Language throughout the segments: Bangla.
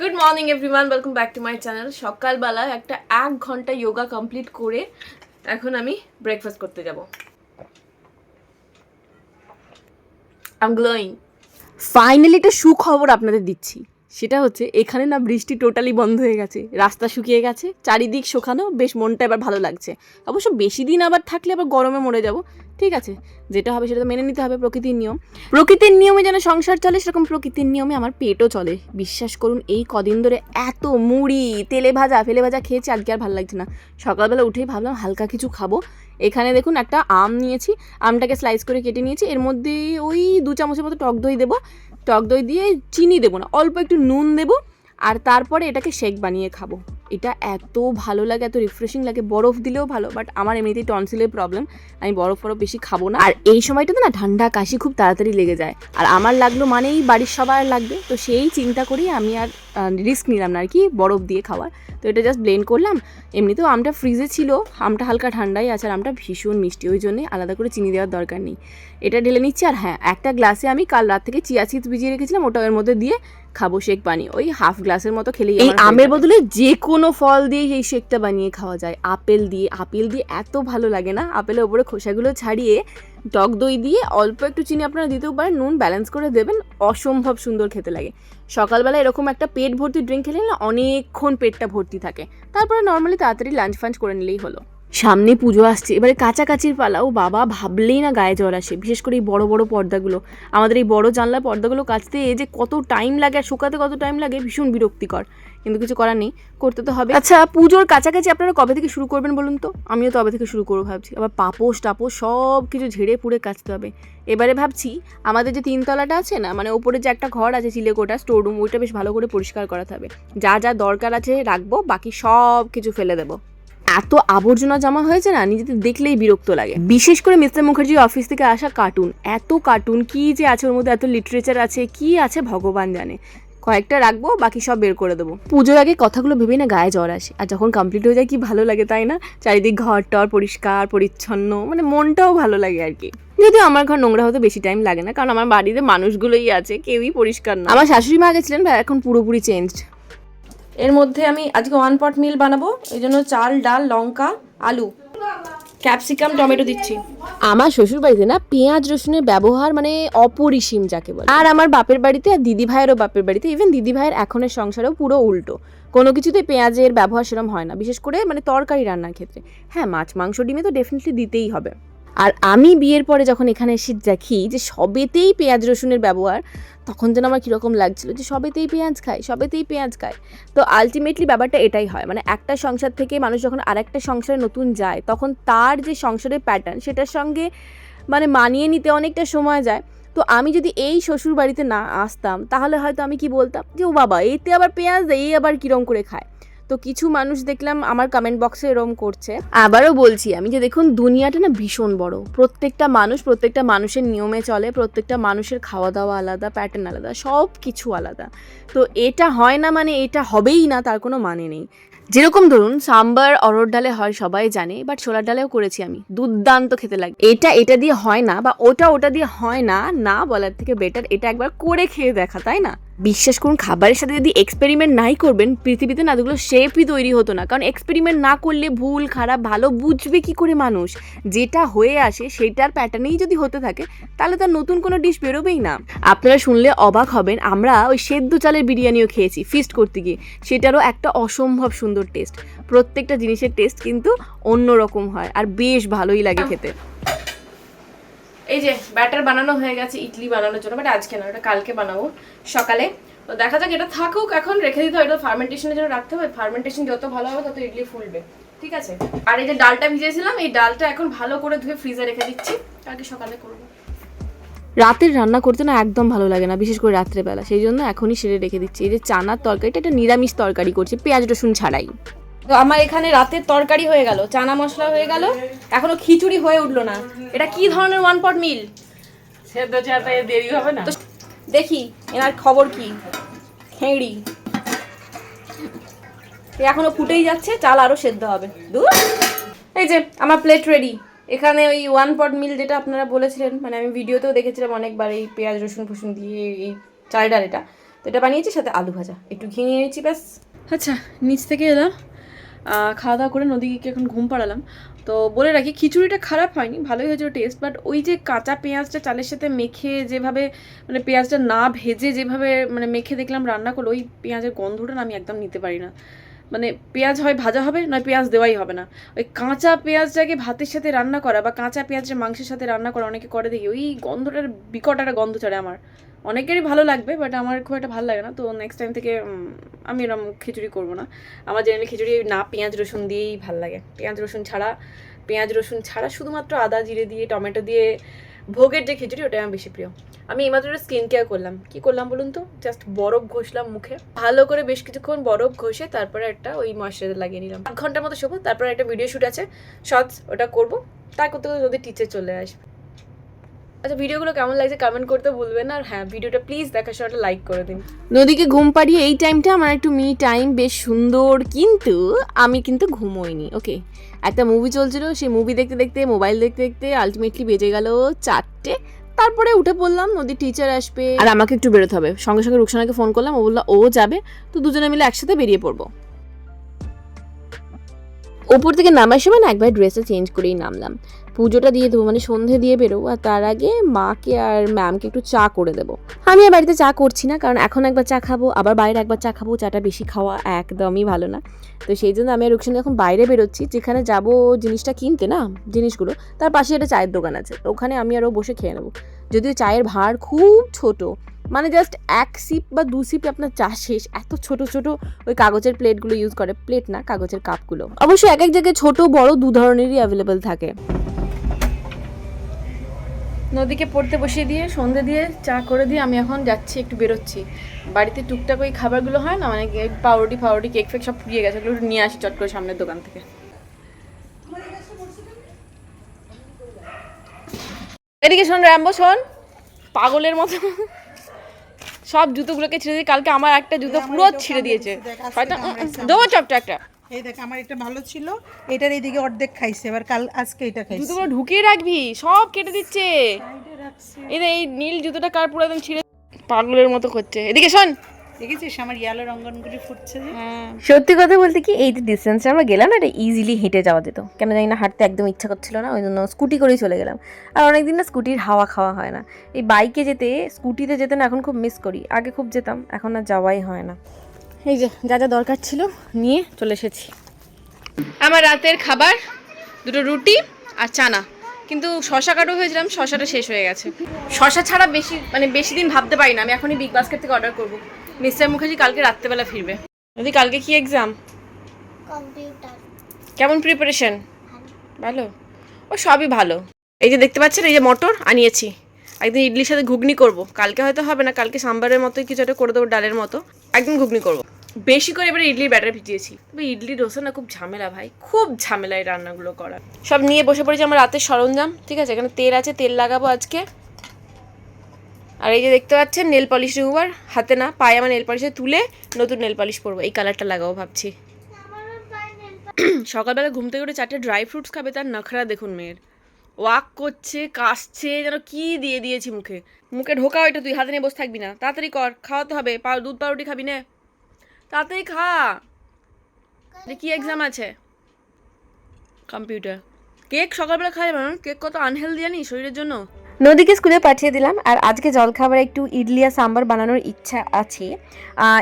Good morning everyone welcome back to my channel সকালবেলা একটা এক ঘণ্টা যোগা কমপ্লিট করে এখন আমি ব্রেকফাস্ট করতে যাব। আম গ্লোয়িং ফাইনালি একটা সুখবর আপনাদের দিচ্ছি। সেটা হচ্ছে, এখানে না বৃষ্টি টোটালি বন্ধ হয়ে গেছে। রাস্তা শুকিয়ে গেছে। চারিদিক শোকানো, বেশ মনটা এবার ভালো লাগছে। অবশ্য বেশি দিন আবার থাকলে আবার গরমে মরে যাব। ঠিক আছে, যেটা হবে সেটা তো মেনে নিতে হবে, প্রকৃতির নিয়ম। প্রকৃতির নিয়মে যেন সংসার চলে, সেরকম প্রকৃতির নিয়মে আমার পেটও চলে। বিশ্বাস করুন, এই কদিন ধরে এত মুড়ি, তেলে ভাজা, ফেলে ভাজা খেয়েছি, আজকে আর ভালো লাগছে না। সকালবেলা উঠেই ভাবলাম হালকা কিছু খাব। এখানে দেখুন একটা আম নিয়েছি, আমটাকে স্লাইস করে কেটে নিয়েছি। এর মধ্যে ওই দু চামচের মতো টক দই দেবো। টক দই দিয়ে চিনি দেবো না, অল্প একটু নুন দেবো। আর তারপরে এটাকে শেক বানিয়ে খাব। এটা এত ভালো লাগে এত রিফ্রেশিং লাগে। বরফ দিলেও ভালো বাট আমার এমনিতেই টনসিলের প্রবলেম আমি বরফ ফরফ বেশি খাব না। আর এই সময়টাতে না ঠান্ডা কাশি খুব তাড়াতাড়ি লেগে যায়। আর আমার লাগল মানেই বাড়ির সবার লাগবে। তো সেই চিন্তা করেই আমি আর রিস্ক নিলাম না আর কি বরফ দিয়ে খাওয়ার। তো এটা জাস্ট ব্লেন্ড করলাম। এমনিতেও আমটা ফ্রিজে ছিল। আমটা হালকা ঠান্ডাই আছে আর আমটা ভীষণ মিষ্টি। ওই জন্যে আলাদা করে চিনি দেওয়ার দরকার নেই। এটা ঢেলে নিচ্ছি আর হ্যাঁ একটা গ্লাসে আমি কাল রাত থেকে চিয়া সিডস ভিজিয়ে রেখেছিলাম। ওটা এর মধ্যে দিয়ে খাব শেক পানি ওই হাফ গ্লাসের মতো খেলেই এই আমের বদলে যে কোনো ফল দিয়ে সেই শেকটা বানিয়ে খাওয়া যায়। আপেল দিয়ে আপেল দিয়ে এত ভালো লাগে না। আপেলের ওপরে খোসাগুলো ছাড়িয়ে টক দই দিয়ে অল্প একটু চিনি আপনারা দিতেও পারেন, নুন ব্যালেন্স করে দেবেন, অসম্ভব সুন্দর খেতে লাগে। সকালবেলা এরকম একটা পেট ভর্তি ড্রিঙ্ক খেলে না অনেকক্ষণ পেটটা ভর্তি থাকে। তারপরে নর্মালি তাড়াতাড়ি লাঞ্চ ফাঞ্চ করে নিলেই হলো। সামনে পুজো আসছে। এবারে কাছাকাছির পালা, ও বাবা ভাবলেই না গায়ে জ্বর আসে, বিশেষ করে এই বড় বড় পর্দাগুলো। আমাদের এই বড় জানলা পর্দাগুলো কাচতে যে কত টাইম লাগে আর শুকাতে কত টাইম লাগে ভীষণ বিরক্তিকর, কিন্তু কিছু করার নেই, করতে তো হবে। আচ্ছা পুজোর কাছাকাছি আপনারা কবে থেকে শুরু করবেন বলুন তো? আমিও তবে থেকে শুরু করব ভাবছি। আবার পাপোস টাপোস সব কিছু ঝেড়ে পুড়ে কাচতে হবে। এবারে ভাবছি আমাদের যে তিনতলাটা আছে না মানে ওপরে যে একটা ঘর আছে চিলেকোটা স্টোর রুম ওইটা বেশ ভালো করে পরিষ্কার করাতে হবে। যা যা দরকার আছে রাখব, বাকি সব কিছু ফেলে দেবো। এত আবর্জনা জমা হয়েছে না, নিজেদের দেখলেই বিরক্ত লাগে। বিশেষ করে মিস্টার মুখার্জি অফিস থেকে আসা কার্টুন এত কার্টুন কি যে আছে ওর মধ্যে, এত লিটারেচার আছে, কি আছে ভগবান জানে। কয়েকটা রাখব, বাকি সব বের করে দেবো। পুজোর আগে কথাগুলো ভেবেই না গায়ে জ্বর আসে। আর যখন কমপ্লিট হয়ে যায়, কি ভালো লাগে তাই না? চারিদিক ঘর টর পরিষ্কার, পরিচ্ছন্ন মানে মনটাও ভালো লাগে আর কি। যদিও আমার ঘর নোংরা হতে বেশি টাইম লাগে না, কারণ আমার বাড়িতে মানুষগুলোই আছে, কেউই পরিষ্কার না। আমার শাশুড়ি মা গেছিলেন এখন পুরোপুরি চেঞ্জড এর মধ্যে আমি আজকে ওয়ান পট মিল বানাবো। এই জন্য চাল, ডাল, লঙ্কা, আলু। ক্যাপসিকাম টমেটো দিচ্ছি। আমার শ্বশুর বাড়িতে না পেঁয়াজ রসুনের ব্যবহার মানে অপরিসীম যাকে বলে। আর আমার বাপের বাড়িতে আর দিদি ভাইয়েরও বাপের বাড়িতে ইভেন দিদি ভাইয়ের এখনের সংসারেও পুরো উল্টো। কোনো কিছুতে পেঁয়াজের ব্যবহার সেরকম হয় না। বিশেষ করে মানে তরকারি রান্নার ক্ষেত্রে। হ্যাঁ মাছ, মাংস, ডিমে তো ডেফিনেটলি দিতেই হবে। আর আমি বিয়ের পরে যখন এখানে এসে দেখি যে সবেতেই পেঁয়াজ রসুনের ব্যবহার, তখন যেন আমার কীরকম লাগছিল যে সবেতেই পেঁয়াজ খায় সবেতেই পেঁয়াজ খায় তো আলটিমেটলি ব্যাপারটা এটাই হয়। মানে একটা সংসার থেকে মানুষ যখন আরেকটা সংসারে নতুন যায়, তখন তার যে সংসারের প্যাটার্ন সেটার সঙ্গে মানে মানিয়ে নিতে অনেকটা সময় যায়। তো আমি যদি এই শ্বশুর বাড়িতে না আসতাম, তাহলে হয়তো আমি কি বলতাম যে, ও বাবা, এতে আবার পেঁয়াজ, এই আবার কিরম করে খায়? তো কিছু মানুষ দেখলাম আমার কমেন্ট বক্সে এরম করছে। আবারও বলছি আমি যে দেখুন, দুনিয়াটা না ভীষণ বড়। প্রত্যেকটা মানুষ প্রত্যেকটা মানুষের নিয়মে চলে, প্রত্যেকটা মানুষের খাওয়া দাওয়া আলাদা প্যাটার্ন আলাদা সব কিছু আলাদা। তো এটা হয় না মানে এটা হবেই না, তার কোনো মানে নেই। যেরকম ধরুন, সাম্বার অরড় ডালে হয়, সবাই জানে বাট ছোলার ডালেও করেছি আমি। দুর্দান্ত খেতে লাগে। এটা এটা দিয়ে হয় না, বা ওটা ওটা দিয়ে হয় না না বলার থেকে বেটার এটা একবার করে খেয়ে দেখা, তাই না? বিশ্বাস করুন, খাবারের সাথে যদি এক্সপেরিমেন্ট নাই করবেন, পৃথিবীতে না যেগুলো শেপই তৈরি হতো না। কারণ এক্সপেরিমেন্ট না করলে ভুল, খারাপ, ভালো বুঝবে কি করে মানুষ? যেটা হয়ে আসে, সেটার প্যাটার্নেই যদি হতে থাকে, তাহলে তার নতুন কোনো ডিশ বেরোবেই না। আপনারা শুনলে অবাক হবেন, আমরা ওই সেদ্ধ চালের বিরিয়ানিও খেয়েছি ফিস্ট করতে গিয়ে। সেটারও একটা অসম্ভব সুন্দর টেস্ট প্রত্যেকটা জিনিসের টেস্ট কিন্তু অন্য রকম হয়, আর বেশ ভালোই লাগে খেতে। এই যে ব্যাটার বানানো হয়ে গেছে, ইডলি বানানোর জন্য বাট আজকে না, ওটা কালকে বানাবো সকালে। তো দেখা যাক, এটা থাকুক এখন, রেখে দিতে হবে, এটা ফার্মেন্টেশনের জন্য রাখতে হবে। ফার্মেন্টেশন যত ভালো হবে, তত ইডলি ফুলবে, ঠিক আছে? আর এই যে ডালটা ভিজেছিলাম এই ডালটা এখন ভালো করে ধুয়ে ফ্রিজে রেখে দিচ্ছি, কালকে সকালে করব। রাতের রান্না করতে না একদম ভালো লাগে না, বিশেষ করে রাত্রেবেলা। সেই জন্য এখনই সেরে রেখে দিচ্ছি। এই যে চানার তরকারিটা একটা নিরামিষ তরকারি করছি, পেঁয়াজ রসুন ছাড়াই। তো আমার এখানে রাতের তরকারি হয়ে গেল চানা মশলা হয়ে গেল এখনও খিচুড়ি হয়ে উঠল না। এটা কি ধরনের ওয়ান পট মিল সেদ্ধ চাতে দেরি হবে না। দেখি এনার খবর কি? খেঁড়ি এ এখনও ফুটেই যাচ্ছে চাল আরও সেদ্ধ হবে। দূর? এই যে আমার প্লেট রেডি এখানে ওই ওয়ান পট মিল যেটা আপনারা বলেছিলেন মানে আমি ভিডিওতেও দেখেছিলাম অনেকবার এই পেঁয়াজ রসুন ফসুন দিয়ে এই চাল ডাল এটা। তো এটা বানিয়েছি সাথে আলু ভাজা। একটু ঘি নিয়ে নিয়েছি ব্যাস। আচ্ছা নিচ থেকে এলাম। খাওয়া দাওয়া করে নদীকে এখন ঘুম পাড়ালাম। তো বলে রাখি, খিচুড়িটা খারাপ হয়নি, ভালোই হয়েছিল টেস্ট বাট ওই যে কাঁচা পেঁয়াজটা চালের সাথে মেখে যেভাবে মানে পেঁয়াজটা না ভেজে যেভাবে মানে মেখে দেখলাম রান্না করল, ওই পেঁয়াজের গন্ধটা আমি একদম নিতে পারি না। মানে পেঁয়াজ হয় ভাজা হবে, নয় পেঁয়াজ দেওয়াই হবে না। ওই কাঁচা পেঁয়াজটাকে ভাতের সাথে রান্না করা বা কাঁচা পেঁয়াজটা মাংসের সাথে রান্না করা, অনেকে করে দেখি, ওই গন্ধটার বিকট একটা গন্ধ ছাড়ে আমার। অনেকেরই ভালো লাগবে বাট আমার খুব একটা ভালো লাগে না। তো নেক্সট টাইম থেকে আমি এরকম খিচুড়ি করব না। আমার জেনারেলি খিচুড়ি না, পেঁয়াজ, রসুন দিয়েই ভালো লাগে। পেঁয়াজ, রসুন ছাড়া, পেঁয়াজ, রসুন ছাড়া শুধুমাত্র আদা, জিরে দিয়ে, টমেটো দিয়ে ভোগের যে খিচুড়ি, ওটাই আমার বেশি প্রিয়। আমি এইমাত্র স্কিন কেয়ার করলাম। কি করলাম বলুন তো? জাস্ট বরফ ঘষলাম মুখে। ভালো করে বেশ কিছুক্ষণ বরফ ঘষে তারপরে একটা ওই ময়শ্চারাইজার লাগিয়ে নিলাম। এক ঘণ্টার মতো শোবো, তারপরে একটা ভিডিও শ্যুট আছে শর্টস ওটা করব। তাই করতে করতে যদি টিচার চলে আসবে আচ্ছা ভিডিওগুলো কেমন লাগছে কমেন্ট করতে ভুলবেন আর হ্যাঁ ভিডিওটা প্লিজ দেখার সময় লাইক করে দিন। নদীকে ঘুম পাড়িয়ে এই টাইমটা আমার একটু মি টাইম বেশ সুন্দর, কিন্তু আমি কিন্তু ঘুমোইনি ওকে একটা মুভি চলছিল, সেই মুভি দেখতে দেখতে মোবাইল দেখতে দেখতে আলটিমেটলি বেজে গেল চারটে। তারপরে উঠে পড়লাম, নদীর টিচার আসবে। আর আমাকে একটু বেরোতে হবে। সঙ্গে সঙ্গে রুকসানাকে ফোন করলাম, ও বলল, ও যাবে, তো দুজনে মিলে একসাথে বেরিয়ে পড়ব। ওপর থেকে নামার সময় না একবার ড্রেসটা চেঞ্জ করেই নামলাম। পুজোটা দিয়ে দেবো মানে সন্ধে দিয়ে বেরোবো, আর তার আগে মাকে আর ম্যামকে একটু চা করে দেবো। আমি আর বাড়িতে চা করছি না, কারণ এখন একবার চা খাব, আবার বাইরে একবার চা খাব, চাটা বেশি খাওয়া একদমই ভালো না। তো সেই জন্য আমি আর এখন বাইরে বেরোচ্ছি, যেখানে যাব জিনিসটা কিনতে না, জিনিসগুলো, তার পাশে একটা চায়ের দোকান আছে, তো ওখানে আমি আরও বসে খেয়ে নেব। যদিও চায়ের ভার খুব ছোট মানে জাস্ট এক সিপ বা দু সিপ আপনার চা শেষ, এত ছোট ছোট ওই কাগজের প্লেটগুলো ইউজ করে, প্লেট না, কাগজের কাপগুলো। অবশ্য এক এক জায়গায় ছোট, বড় দু ধরনেরই অ্যাভেলেবেল থাকে। নদীকে পড়তে বসিয়ে দিয়ে সন্ধে দিয়ে চা করে দিয়ে আমি এখন যাচ্ছি একটু বেরোচ্ছি। বাড়িতে টুকটাক ওই খাবারগুলো হয় না? মানে পাউরুটি ফাউরুটি কেক ফেক সব ফুরিয়ে গেছে ওগুলো একটু নিয়ে আসি চট করে সামনের দোকান থেকে। এদিকে শোন র্যাম্বো শোন। পাগলের মতো। সব জুতোগুলোকে ছিঁড়ে দিয়ে কালকে আমার একটা জুতো পুরো ছিঁড়ে দিয়েছে। হয়তো দেবো চপটা একটা। এই দেখ আমার এটা ভালো ছিল এটার এইদিকে অর্ধেক খাইছে এবার কাল আজকে এটা খাইছে। জুতোগুলো ঢুকিয়ে রাখবি সব কেটে দিচ্ছে। এই এই নীল জুতোটা কার পুরো একদম ছিঁড়ে পাগলের মতো করছে। এদিকে শোন। দেখেছিস আমার ইয়ালো রঙ্গনগুলি ফুটছে সত্যি কথা বলতে কি এই যে ডিস্টেন্সে আমরা গেলাম না এটা ইজিলি হেঁটে যাওয়া যেত। কেন জানি না হাঁটতে একদম ইচ্ছা করছিল না ওই জন্য স্কুটি করেই চলে গেলাম। আর অনেকদিন না স্কুটির হাওয়া খাওয়া হয় না। এই বাইকে যেতে স্কুটিতে যেতে না এখন খুব মিস করি। আগে খুব যেতাম এখন আর যাওয়াই হয় না। এই যে যা যা দরকার ছিল নিয়ে চলে এসেছি। আমার রাতের খাবার দুটো রুটি আর চানা। কিন্তু শশা কাটো হয়েছিলাম শশাটা শেষ হয়ে গেছে। শশা ছাড়া বেশি মানে বেশি দিন ভাবতে পারি না। আমি এখনই বিগ বাস্কেট থেকে অর্ডার করব। মিস্টার মুখার্জি কালকে রাত্রেবেলা ফিরবে। যদি কালকে কি এক্সাম কম্পিউটার কেমন প্রিপারেশন ভালো? ও সবই ভালো। এই যে দেখতে পাচ্ছেন এই যে মটর আনিয়েছি। একদিন ইডলির সাথে ঘুগনি করব। কালকে হয়তো হবে না কালকে সাম্বারের মতোই কিছু একটা করে দেবো ডালের মতো। একদিন ঘুগনি করব। বেশি করে এবারে ইডলির ব্যাটার ভিজিয়েছি। তবে ইডলি ডোসা না খুব ঝামেলা ভাই খুব ঝামেলা এই রান্নাগুলো করা সব নিয়ে বসে পড়েছি আমার রাতের সরঞ্জাম ঠিক আছে? এখানে তেল আছে তেল লাগাবো আজকে। আর এই যে দেখতে পাচ্ছেন নেল পলিশ রিমুভার হাতে না পায়ে আমার নেল পলিশে তুলে নতুন নেল পলিশ পরবো। এই কালারটা লাগাবো ভাবছি। সকালবেলা ঘুম থেকে উঠে চারটে ড্রাই ফ্রুটস খাবে তার নখরা দেখুন মেয়ের। ওয়াক করছে, কাশছে, যেন কি দিয়ে দিয়েছি মুখে। মুখে ঢোকা ওইটা তুই, হাতে নিয়ে বসে থাকবি না। তাড়াতাড়ি কর, খাওয়াতে হবে। পাউ দুধ, পাউরুটি খাবি না। তাড়াতাড়ি খা। কি এক্সাম আছে? কম্পিউটার কেক সকালবেলা খাই কেক কত আনহেলদি জানি শরীরের জন্য? নদীকে স্কুলে পাঠিয়ে দিলাম, আর আজকে জলখাবারে একটু ইডলি আর সাম্বার বানানোর ইচ্ছা আছে।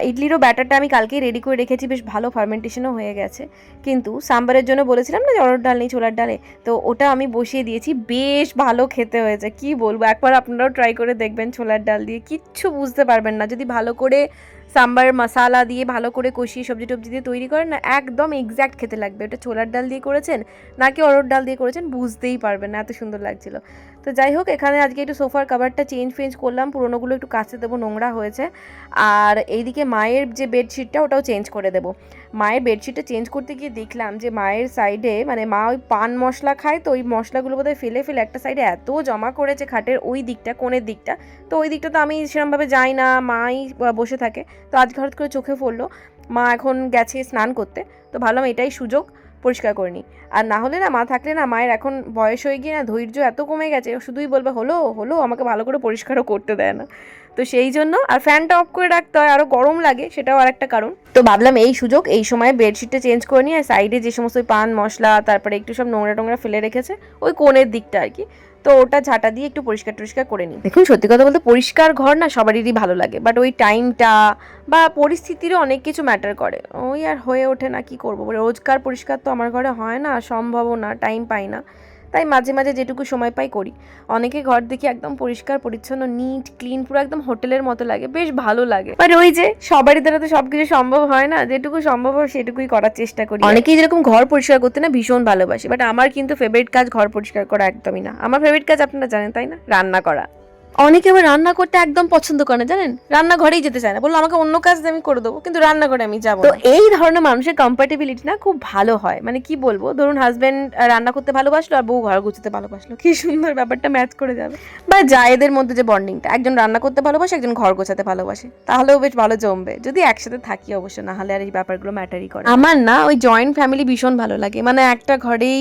ইডলিরও ব্যাটারটা আমি কালকেই রেডি করে রেখেছি, বেশ ভালো ফার্মেন্টেশনও হয়ে গেছে। কিন্তু সাম্বারের জন্য বলেছিলাম না অরড় ডাল নেই, ছোলার ডালে তো ওটা আমি বসিয়ে দিয়েছি, বেশ ভালো খেতে হয়েছে। কি বলব? একবার আপনারাও ট্রাই করে দেখবেন ছোলার ডাল দিয়ে, কিচ্ছু বুঝতে পারবেন না। যদি ভালো করে সাম্বার মশালা দিয়ে ভালো করে কষিয়ে সবজি টবজি দিয়ে তৈরি করেন। না, একদম এক্স্যাক্ট খেতে লাগবে। ওটা ছোলার ডাল দিয়ে করেছেন, নাকি অরোর ডাল দিয়ে করেছেন, বুঝতেই পারবেন না, এত সুন্দর লাগছিল। তো যাই হোক, এখানে আজকে একটু সোফার কাভারটা চেঞ্জ ফেঞ্জ করলাম। পুরোনোগুলো একটু কাছে দেবো, নোংরা হয়েছে। আর এইদিকে মায়ের যে বেডশিটটা ওটাও চেঞ্জ করে দেবো। মায়ের বেডশিটটা চেঞ্জ করতে গিয়ে দেখলাম যে মায়ের সাইডে মানে মা ওই পান মশলা খায়, তো ওই মশলাগুলো বোধহয় ফেলে ফেলে একটা সাইডে এত জমা করেছে খাটের ওই দিকটা, কোণের দিকটা। তো ওই দিকটা তো আমি সেরকমভাবে যাই না, মাই বসে থাকে। তো আজকে হঠাৎ করে চোখে পড়ল। মা এখন গেছে স্নান করতে। তো ভাবলাম এটাই সুযোগ। পরিষ্কার করে নিই। আর না হলে না মা থাকলে না মায়ের এখন বয়স হয়ে গিয়ে না ধৈর্য এত কমে গেছে, শুধুই বলবে, হলো হলো, আমাকে ভালো করে পরিষ্কারও করতে দেয় না। তো সেই জন্য আর ফ্যানটা অফ করে রাখতে হয় আরও গরম লাগে, সেটাও আর একটা কারণ। তো ভাবলাম এই সুযোগ, এই সময় বেডশিটটা চেঞ্জ করে নিয়ে আর সাইডে যে সমস্ত পান, মশলা, তারপরে একটু সব নোংরা টোংরা ফেলে রেখেছে, ওই কোণের দিকটা আর কি। তো ওটা ঝাঁটা দিয়ে একটু পরিষ্কার টরিষ্কার করে নিই। দেখুন, সত্যি কথা বলতে পরিষ্কার ঘর না সবারই ভালো লাগে বাট ওই টাইমটা বা পরিস্থিতিরও অনেক কিছু ম্যাটার করে। ওই আর হয়ে ওঠে না, কি করব? রোজকার পরিষ্কার তো আমার ঘরে হয় না, সম্ভবও না টাইম পাই না। তাই মাঝে মাঝে যেটুকু সময় পাই করি। অনেকে ঘর দেখি একদম পরিষ্কার, পরিচ্ছন্ন নিট ক্লিন পুরো একদম হোটেলের মতো লাগে। বেশ ভালো লাগে। বাট ওই যে সবারই দ্বারা তো সবকিছু সম্ভব হয় না, যেটুকু সম্ভব হয় সেটুকুই করার চেষ্টা করি। অনেকেই যেরকম ঘর পরিষ্কার করতে না ভীষণ ভালোবাসে বাট আমার কিন্তু ফেভারিট কাজ ঘর পরিষ্কার করা একদমই না। আমার ফেভারিট কাজ আপনারা জানেন, তাই না? রান্না করা। অনেকে আবার রান্না করতে একদম পছন্দ করে না জানেন? রান্না ঘরেই যেতে চায় না। বলল আমাকে অন্য কাজ আমি করে দেবো কিন্তু রান্না করে আমি যাব তো এই ধরনের মানুষের কম্পার্টেবিলিটি না খুব ভালো হয়। মানে কি বলব? ধরুন হাজবেন্ড রান্না করতে ভালোবাসলো আর বউ ঘর গুছাতে ভালোবাসলো। কি সুন্দর ব্যাপারটা ম্যাচ করে যাবে। বা জায়েদের মধ্যে যে বন্ডিংটা একজন রান্না করতে ভালোবাসে একজন ঘর গোছাতে ভালোবাসে। তাহলেও বেশ ভালো জমবে। যদি একসাথে থাকি অবশ্য না হলে আর এই ব্যাপারগুলো ম্যাটারই করে আমার না ওই জয়েন্ট ফ্যামিলি ভীষণ ভালো লাগে। মানে একটা ঘরেই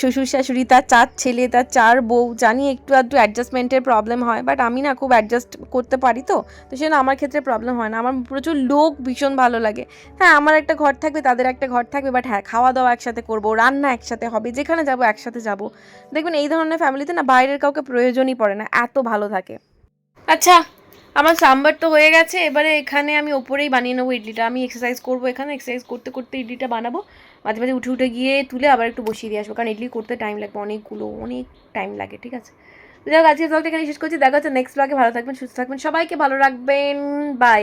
শ্বশুর শাশুড়ি তার চার ছেলে তার চার বউ জানি একটু আধটু অ্যাডজাস্টমেন্টের প্রবলেম হয় বাট আমি না খুব অ্যাডজাস্ট করতে পারি তো তো সেজন্য আমার ক্ষেত্রে প্রবলেম হয় না। আমার প্রচুর লোক ভীষণ ভালো লাগে। হ্যাঁ আমার একটা ঘর থাকবে, তাদের একটা ঘর থাকবে বাট হ্যাঁ খাওয়া দাওয়া একসাথে করব, রান্না একসাথে হবে, যেখানে যাব একসাথে যাব। দেখবেন এই ধরনের ফ্যামিলিতে না বাইরের কাউকে প্রয়োজনই পড়ে না, এত ভালো থাকে। আচ্ছা আমার সাম্বার তো হয়ে গেছে, এবারে এখানে আমি ওপরেই বানিয়ে নেব ইডলিটা। আমি এক্সারসাইজ করব এখানে এক্সারসাইজ করতে করতে ইডলিটা বানাবো। মাঝে মাঝে উঠে উঠে গিয়ে তুলে আবার একটু বসিয়ে দিয়ে আসব, কারণ ইডলি করতে টাইম লাগবে, অনেকগুলো, অনেক টাইম লাগে, ঠিক আছে? তো যাই হোক আজকে ব্লগটা এখানে শেষ করছি। দেখা হচ্ছে নেক্সট ব্লগে ভালো থাকবেন, সুস্থ থাকবেন। সবাইকে ভালো রাখবেন। বাই